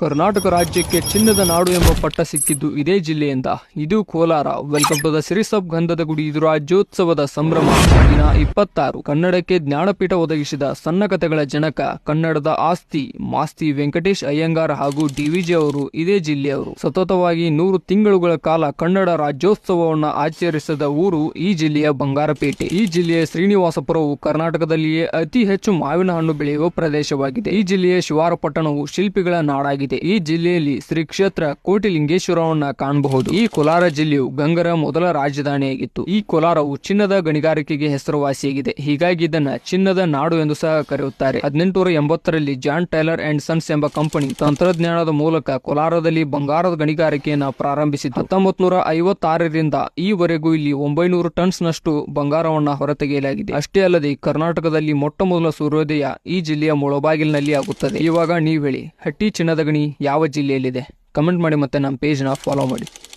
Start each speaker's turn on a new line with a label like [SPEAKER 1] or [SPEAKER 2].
[SPEAKER 1] ಕರ್ನಾಟಕ ರಾಜ್ಯಕ್ಕೆ ಚಿನ್ನದ ನಾಡು ಎಂಬ ಪಟ್ಟ ಸಿಕ್ಕಿದ್ದು ಇದೇ ಜಿಲ್ಲೆಯಿಂದ. ಇದು ಕೋಲಾರ. ವೆಲ್ಕಮ್ ಟು ದ ಸಿರಿಸಬ್ ಗಂಧದ ಗುಡಿ. ಇದು ರಾಜ್ಯೋತ್ಸವದ ಸಂಭ್ರಮ. ದಿನ ಇಪ್ಪತ್ತಾರು. ಕನ್ನಡಕ್ಕೆ ಜ್ಞಾನಪೀಠ ಒದಗಿಸಿದ ಸಣ್ಣ ಕಥೆಗಳ ಜನಕ, ಕನ್ನಡದ ಆಸ್ತಿ, ಮಾಸ್ತಿ ವೆಂಕಟೇಶ್ ಅಯ್ಯಂಗಾರ್ ಹಾಗೂ ಡಿವಿಜಿ ಅವರು ಇದೇ ಜಿಲ್ಲೆಯವರು. ಸತತವಾಗಿ ನೂರು ತಿಂಗಳುಗಳ ಕಾಲ ಕನ್ನಡ ರಾಜ್ಯೋತ್ಸವವನ್ನು ಆಚರಿಸಿದ ಊರು ಈ ಜಿಲ್ಲೆಯ ಬಂಗಾರಪೇಟೆ. ಈ ಜಿಲ್ಲೆಯ ಶ್ರೀನಿವಾಸಪುರವು ಕರ್ನಾಟಕದಲ್ಲಿಯೇ ಅತಿ ಹೆಚ್ಚು ಮಾವಿನ ಹಣ್ಣು ಬೆಳೆಯುವ ಪ್ರದೇಶವಾಗಿದೆ. ಈ ಜಿಲ್ಲೆಯ ಶಿವಾರಪಟ್ಟಣವು ಶಿಲ್ಪಿಗಳ ನಾಡಾಗಿದೆ. ಈ ಜಿಲ್ಲೆಯಲ್ಲಿ ಶ್ರೀ ಕ್ಷೇತ್ರ ಕೋಟಿಲಿಂಗೇಶ್ವರವನ್ನ ಕಾಣಬಹುದು. ಈ ಕೋಲಾರ ಜಿಲ್ಲೆಯು ಗಂಗರ ಮೊದಲ ರಾಜಧಾನಿಯಾಗಿತ್ತು. ಈ ಕೋಲಾರವು ಚಿನ್ನದ ಗಣಿಗಾರಿಕೆಗೆ ಹೆಸರುವಾಸಿಯಾಗಿದೆ. ಹೀಗಾಗಿ ಇದನ್ನ ಚಿನ್ನದ ನಾಡು ಎಂದು ಸಹ ಕರೆಯುತ್ತಾರೆ. ಹದಿನೆಂಟುನೂರ ಎಂಬತ್ತರಲ್ಲಿ ಜಾನ್ ಟೈಲರ್ ಅಂಡ್ ಸನ್ಸ್ ಎಂಬ ಕಂಪನಿ ತಂತ್ರಜ್ಞಾನದ ಮೂಲಕ ಕೋಲಾರದಲ್ಲಿ ಬಂಗಾರದ ಗಣಿಗಾರಿಕೆಯನ್ನು ಪ್ರಾರಂಭಿಸಿತು ಹತ್ತೊಂಬತ್ ನೂರ ಐವತ್ತಾರರಿಂದ ಈವರೆಗೂ ಇಲ್ಲಿ ಒಂಬೈನೂರು ಟನ್ಸ್ ನಷ್ಟು ಬಂಗಾರವನ್ನ ಹೊರತೆಗೆಯಲಾಗಿದೆ. ಅಷ್ಟೇ ಅಲ್ಲದೆ ಕರ್ನಾಟಕದಲ್ಲಿ ಮೊಟ್ಟ ಮೊದಲ ಸೂರ್ಯೋದಯ ಈ ಜಿಲ್ಲೆಯ ಮುಳಬಾಗಿಲಿನಲ್ಲಿ ಆಗುತ್ತದೆ. ಇವಾಗ ನೀವ್ ಹೇಳಿ, ಹಟ್ಟಿ ಚಿನ್ನದ ಗಣಿ ಯಾವ ಜಿಲ್ಲೆಯಲ್ಲಿದೆ? ಕಮೆಂಟ್ ಮಾಡಿ ಮತ್ತೆ ನಮ್ಮ ಪೇಜ್ನ ಫಾಲೋ ಮಾಡಿ.